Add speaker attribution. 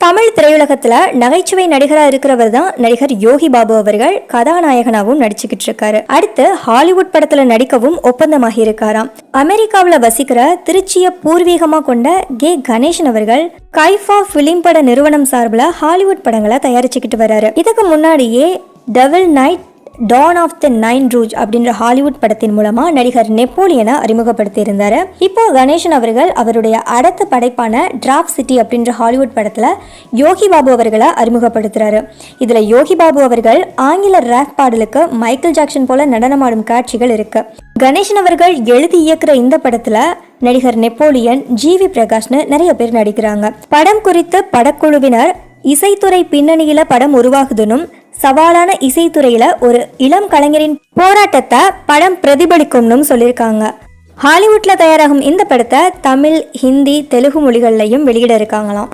Speaker 1: தமிழ் திரையுலகத்தில் நகைச்சுவை நடிகராக இருக்கிறவர் தான் நடிகர் யோகி பாபு அவர்கள் கதாநாயகனாகவும் நடிச்சுக்கிட்டு இருக்காரு அடுத்து ஹாலிவுட் படத்தில் நடிக்கவும் ஒப்பந்தமாகி இருக்காராம் அமெரிக்காவில் வசிக்கிற திருச்சியை பூர்வீகமாக கொண்ட கே கணேசன் அவர்கள் கைஃபா பிலிம் பட நிறுவனம் சார்பில் ஹாலிவுட் படங்களை தயாரிச்சுக்கிட்டு வராரு. இதுக்கு முன்னாடியே Devil Night Dawn of the Nain Rouge அப்படின்ற ஹாலிவுட் படத்தின் மூலமா நடிகர் நெப்போலியனை அறிமுகப்படுத்தியிருந்தார். இப்போ கணேசன் அவர்கள் அவருடைய அடுத்த படைப்பான டிராப் சிட்டி அப்படின்ற ஹாலிவுட் படத்தில் யோகி பாபு அவர்களை அறிமுகப்படுத்துறாரு. இதில் யோகி பாபு அவர்கள் ஆங்கில ரேப் பாடலுக்கு மைக்கேல் ஜாக்சன் போல நடனமாடும் காட்சிகள் இருக்கு. கணேசன் அவர்கள் எழுதி இயக்குற இந்த படத்தில் நடிகர் நெப்போலியன் ஜிவி பிரகாஷ்னு நிறைய பேர் நடிக்கிறாங்க. படம் குறித்து படக்குழுவினர் இசைத்துறை பின்னணியில படம் உருவாகுதுனும் சவாலான இசைத்துறையில ஒரு இளம் கலைஞரின் போராட்டத்தை படம் பிரதிபலிக்கும்னு சொல்லியிருக்காங்க. ஹாலிவுட்ல தயாராகும் இந்த படத்தை தமிழ் ஹிந்தி தெலுங்கு மொழிகள்லையும் வெளியிட இருக்காங்களாம்.